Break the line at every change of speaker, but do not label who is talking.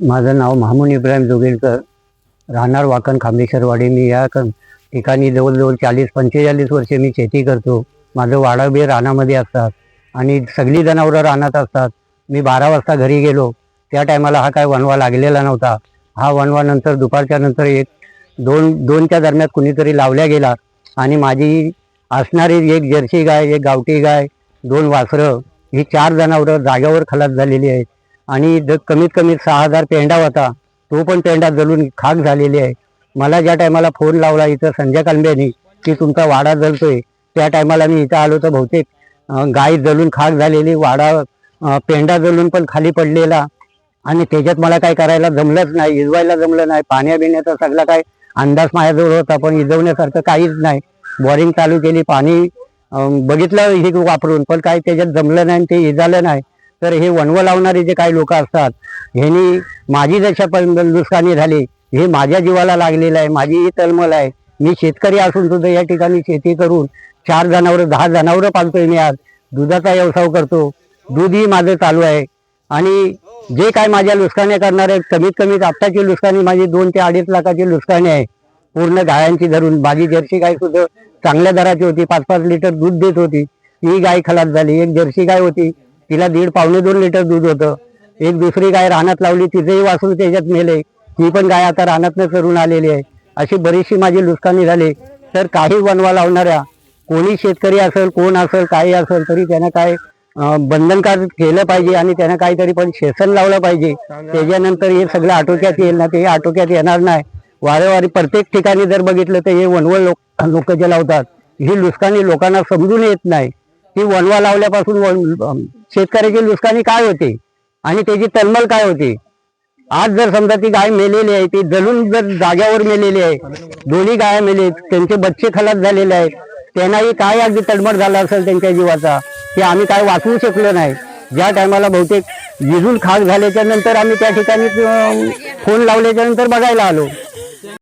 माझं नाव महामून इब्राहिम जोगेलकर राहणार वाकण खांबेश्वरवाडी. मी या क- ठिकाणी जवळजवळ चाळीस पंचेचाळीस वर्षे मी शेती करतो. माझं वाडा बी रानामध्ये असतात आणि सगळी जनावरं रानात असतात. मी बारा वाजता घरी गेलो. त्या टायमाला हा काय वनवा लागलेला नव्हता. हा वनवा नंतर दुपारच्या नंतर एक दोन दोनच्या दरम्यान कुणीतरी लावल्या गेला आणि माझी असणारी एक जर्सी गाय एक गावठी गाय दोन वासरं ही चार जनावरं जाग्यावर खलास झालेली आहेत. आणि द कमीत कमी सहा हजार पेंडा होता तो पण पेंडा जळून खाक झालेली आहे. मला ज्या टायमाला फोन लावला इथं संजय कांब्यानी की तुमचा वाडा जळतोय त्या टायमाला मी इथं आलो तर बहुतेक गाय जळून खाक झालेली वाडा पेंडा जळून पण खाली पडलेला. आणि त्याच्यात मला काय करायला जमलंच नाही इजवायला जमलं नाही पाण्या बिण्याचा सगळा काय अंदाज माझ्याजवळ होता पण इजवण्यासारखं काहीच नाही. बोरिंग चालू केली पाणी बघितलं हे वापरून पण काय त्याच्यात जमलं नाही आणि ते इजालं नाही. तर हे वणवं लावणारे जे काही लोक असतात ह्यांनी माझी जशा पण नुकसानी झाली हे माझ्या जीवाला लागलेलं आहे माझी ही आहे. मी शेतकरी असून सुद्धा या ठिकाणी शेती करून चार जनावरं दहा जनावरं पालतोय मी आज. दुधाचा व्यवसाय करतो. दूधही माझं चालू आहे. आणि जे काय माझ्या नुकसान्या करणार आहेत कमीत कमी आत्ताची नुकसानी माझी दोन ते अडीच लाखाची नुकसानी आहे. पूर्ण गायांची धरून माझी जर्सी गाय सुद्धा चांगल्या दराची होती. पाच पाच लिटर दूध देत होती. ही गाय खलास झाली. एक जर्सी गाय होती. तिला दीड पावणे दोन लिटर दूध होतं. एक दुसरी गाय रानात लावली तिथेही वासरू त्याच्यात मेले. ती पण गाय आता रानातनं करून आलेली आहे. अशी बरीचशी माझी नुकसानी झाली. तर काही वनवा लावणाऱ्या कोणी शेतकरी असेल कोण असेल काही असेल तरी त्यानं काय बंधनकार केलं पाहिजे आणि त्यानं काहीतरी पण शेसन लावलं पाहिजे. त्याच्यानंतर हे सगळं आटोक्यात येईल ना ते आटोक्यात येणार नाही. वारंवारी प्रत्येक ठिकाणी जर बघितलं तर हे वनवळ लोक लोक जे लावतात ही नुकसानी लोकांना समजून येत नाही. ही वणवा लावल्यापासून वन- शेतकऱ्याची नुकसानी काय होते? आणि त्याची तलमल काय होते? आज जर समजा ती गाय मेलेली आहे ती जळून जर जाग्यावर मेलेली आहे दोन्ही गाय मेले त्यांचे बच्चे खलास झालेले आहेत त्यांनाही काय अगदी तडमड झाला असेल त्यांच्या जीवाचा ते आम्ही काय वाचवू शकलो नाही. ज्या टायमाला बहुतेक विजून खाक झाल्याच्यानंतर आम्ही त्या ठिकाणी फोन लावल्याच्या नंतर बघायला आलो.